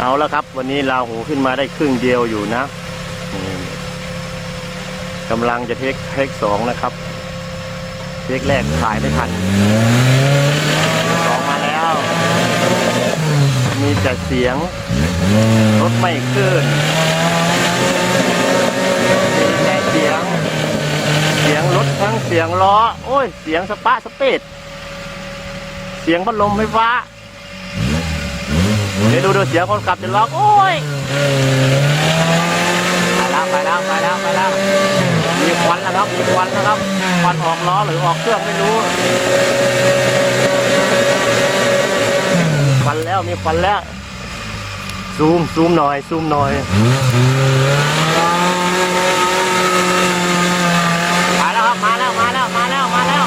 เอาแล้วครับ วันนี้เราหูขึ้นมาได้ครึ่งเดียวอยู่นะกำลังจะเทคเทคสองนะครับ เทคแรกถ่ายไม่ทันสองมาแล้ว มีแต่เสียง รถไม่ขึ้นมีแต่เสียง เสียงรถทั้งเสียงล้อ โอ้ย เสียงสปะสเปดเสียงพัดลมไฟฟ้า เดี๋ยวดูดูเสียงคนขับจะร้องโอ้ยไปแล้วไปแล้วไปแล้วไปแล้วมีควันแล้วครับมีควันแล้วครับควันออกล้อหรือออกเครื่องไม่รู้ควันแล้วมีควันแล้วซูมซูมหน่อยซูมหน่อยมาแล้วครับมาแล้วมาแล้วมาแล้วมาแล้ว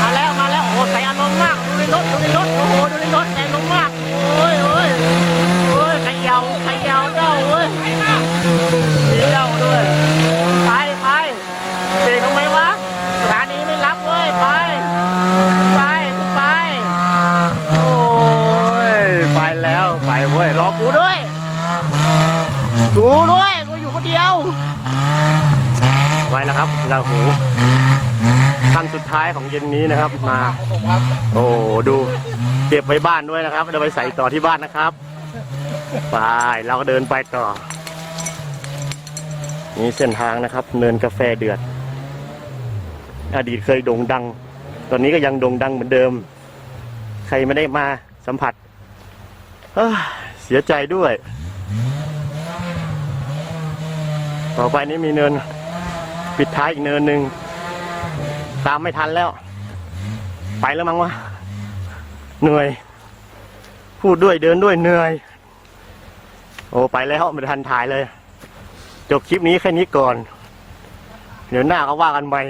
มาแล้วมาแล้วโอ้โหใส่อารมณ์มากดูในรถดูในรถโอ้โหดูในรถใส่อารมณ์มากโอ้ยโอ้ยโอ้ยเขยาวขยาวเจ้าเว้ยมีเจ้าด้วยไปไปเบรกทำไมวะสถานีไม่รับเว้ยไปไปไปโอ้ยไปแล้วไปเว้ยรอกูด้วย กูด้วยกูอยู่คนเดียว ไว้แล้วครับเราหูขั้นสุดท้ายของเย็นนี้นะครับมา โอ้ดูเก็บไว้บ้านด้วยนะครับเดี๋ยวไปใส่ต่อที่บ้านนะครับไปเราก็เดินไปต่อ นี่เส้นทางนะครับ เนินกาแฟเดือด อดีตเคยโด่งดัง ตอนนี้ก็ยังโด่งดังเหมือนเดิม ใครไม่ได้มาสัมผัสเสียใจด้วย ต่อไปนี้มีเนิน ปิดท้ายอีกเนินหนึ่ง ตามไม่ทันแล้ว ไปแล้วมั้งวะ เหนื่อย พูดด้วยเดินด้วยเหนื่อย โอ้ไปแล้วไม่ทันถ่ายเลย จบคลิปนี้แค่นี้ก่อน เดี๋ยวหน้าก็ว่ากันใหม่